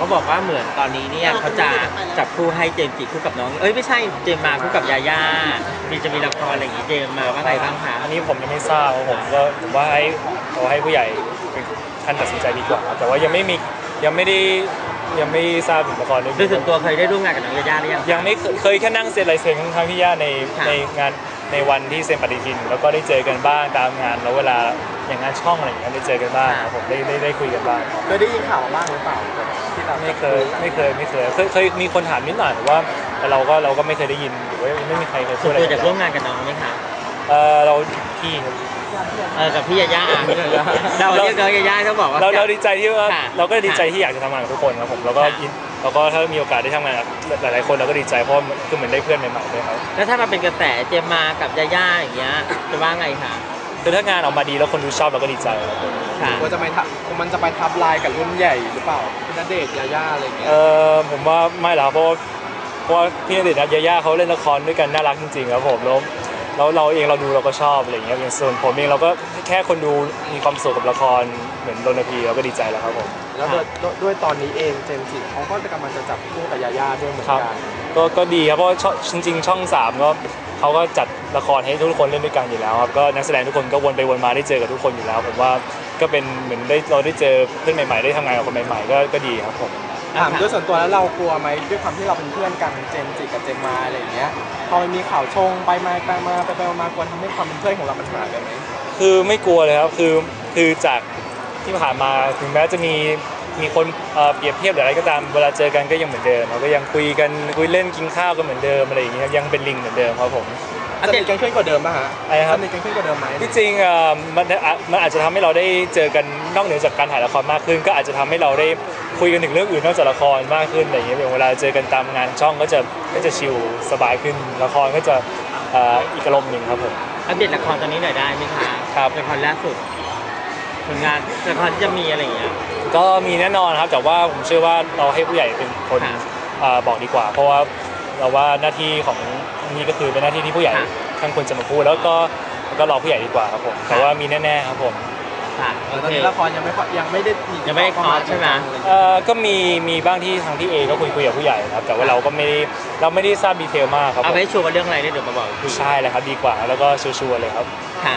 เขาบอกว่าเหมือนตอนนี้เนี่ยเขาจะจับคู่ให้เจมส์จิคู่กับน้อง เอ้ยไม่ใช่เจมส์มาคู่กับยาย่ามีจะมีละครอะไรอย่างงี้เจมส์มาว่าไงบ้างคะอันนี้ผมยังไม่ทราบครับผมก็ผมว่าให้เอาให้ผู้ใหญ่เป็นท่านตัดสินใจดีกว่าครับแต่ว่ายังไม่มียังไม่ได้ยังไม่ทราบถึงละครเรื่องโดยนี้ส่วนตัวเคยได้ร่วมงานกับน้องยาย่าหรือยังยังไม่เคยเคยแค่นั่งเซ็นลายเซ็นข้างๆพี่ย่าในค่ะในงานในวันที่เซ็นปฏิทิน แล้วก็ได้เจอกันบ้างตามงานแล้วเวลาอย่างงานช่องอะไรอย่างเงี้ยได้เจอกันบ้างครับผมได้ได้ได้คุยกันบ้างเคยได้ยินข่าวมาบ้างหรือเปล่าที่เรา ไม่เคยไม่เคยไม่เคยเคยเคยมีคนถามนิดหน่อยแต่ว่าแต่เราก็เราก็ไม่เคยได้ยินหรือว่าไม่มีใครเคยพูส่ดวนอะไรตัวอยากกับร่วเรามงานกับน้องไหมคะเออเราพี่ครับเออกับพี่ยาย่าอะเราเรียกน้องยาย่าเขาบอกว่า เราเราดีใจที่ว่าค่ะเราก็ดีใจที่อยากจะทำงานกับทุกคนครับผมแล้วก็ค่ะ ยินแล้วก็ถ้ามีโอกาสได้ทำงานกับหลายๆคนเราก็ดีใจเพราะคือเหมือนได้เพื่อนใหม่ๆด้วยครับแล้วถ้ามาเป็นกระแสเจมส์มากับยาย่าอย่างเงี้ยจะว่าไงคะ คือถ้างานออกมาดีแล้วคนดูชอบเราก็ดีใจครับผมค่ะกลัวจะไปทับมันจะไปทับลายกับรุ่นใหญ่หรือเปล่าพี่ณเดชน์ยาย่าอะไรอย่างเงี้ยเออผมว่าไม่หรอกครับเพราะว่าเพราะว่าพี่ณเดชน์กับยาย่าเขาเล่นละครด้วยกันน่ารักจริงๆครับผมแล้วแล้วเราเองเราดูเราก็ชอบอะไรอย่างเงี้ยอย่างส่วนผมเองเราก็แค่คนดูมีความสุขกับละครเหมือนโดนพีเราก็ดีใจแล้วครับผม แล้วด้วยด้วยด้วยตอนนี้เองเจมส์จิเขาก็กำลังจะจับคู่กับยาย่าด้วยเหมือนครับ กัน ก็ก็ดีครับเพราะว่าช่องจริงๆช่องสามก็ เขาก็จัดละครให้ทุกคนเล่นด้วยกันอยู่แล้วครับก็นักแสดงทุกคนก็วนไปวนมาได้เจอกับทุกคนอยู่แล้วผมว่าก็เป็นเหมือนได้เราได้เจอเพื่อนใหม่ๆ ได้ทำงานกับคนใหม่ๆก็ก็ดีครับผมถามด้วยส่วนตัวแล้วเรากลัวไหมด้วยความที่เราเป็นเพื่อนกันเจมส์จิกับเจมมาอะไรอย่างเงี้ยพอมันมีข่าวชงไปมาไปมาไปไปมากลัวทำให้ความเป็นเพื่อนของเรามันห่างกันไหมคือไม่กลัวเลยครับคือคือจากที่ผ่านมาถึงแม้จะมี มีคนเอ่อเปรียบเทียบหรืออะไรก็ตามเวลาเจอกันก็ยังเหมือนเดิมเราก็ยังคุยกันคุยเล่นกินข้าวกันเหมือนเดิมอะไรอย่างเงี้ยครับยังเป็นลิงเหมือนเดิมครับผมอัปสเดนิตทกันขึ้นกว่าเดิมป่ะฮะอะไรครับสนิทกันขึ้นกว่าเดิมไหมที่จริงเอ่อมันอะมันอาจจะทำให้เราได้เจอกันนอกเหนือจากการถ่ายละครมากขึ้น ก็อาจจะทำให้เราได้คุยกันถึงเรื่องอื่นนอกจากละครมากขึ้นอะไรอย่างเงี้ยอย่างเวลาเจอกันตามงานช่องก็จะก็จะชิลสบายขึ้น ละครก็จะเอ่ออีกอารมณ์หนึ่งครับผมอัปเดตละครตอนนี้หน่อยได้ไหมคะครับละครล่าสุด ผลงานละครที่จะมีอะไรอย่างเงี้ย ก็มีแน่นอนครับ แต่ว่าผมเชื่อว่าเราให้ผู้ใหญ่เป็นคนค่ะเอ่อบอกดีกว่า เพราะว่าเราว่าหน้าที่ของนี่ก็คือเป็นหน้าที่ที่ผู้ใหญ่ค่ะท่านควรจะมาพูดแล้วก็แล้วก็รอผู้ใหญ่ดีกว่าครับผมแต่ว่ามีแน่ๆครับผมค่ะโอตอนเค นี้ละครยังไม่ค่อยยังไม่ได้ยังไม่ได้คอร์สใช่ไหม เอ่อก็มีมีบ้างที่ทางที่เอก็คุยคุยกับผู้ใหญ่นะครับแต่ว่าเราก็ไม่ได้เราไม่ได้ทราบดีเทลมากครับเอาผมไว้ชัวร์ว่าเรื่องอะไรเนี่ยเดี๋ยวมาบอกอีกทีใช่เลยครับดีกว่าแล้วก็ชัวร์ๆเลยครับ ค่ะ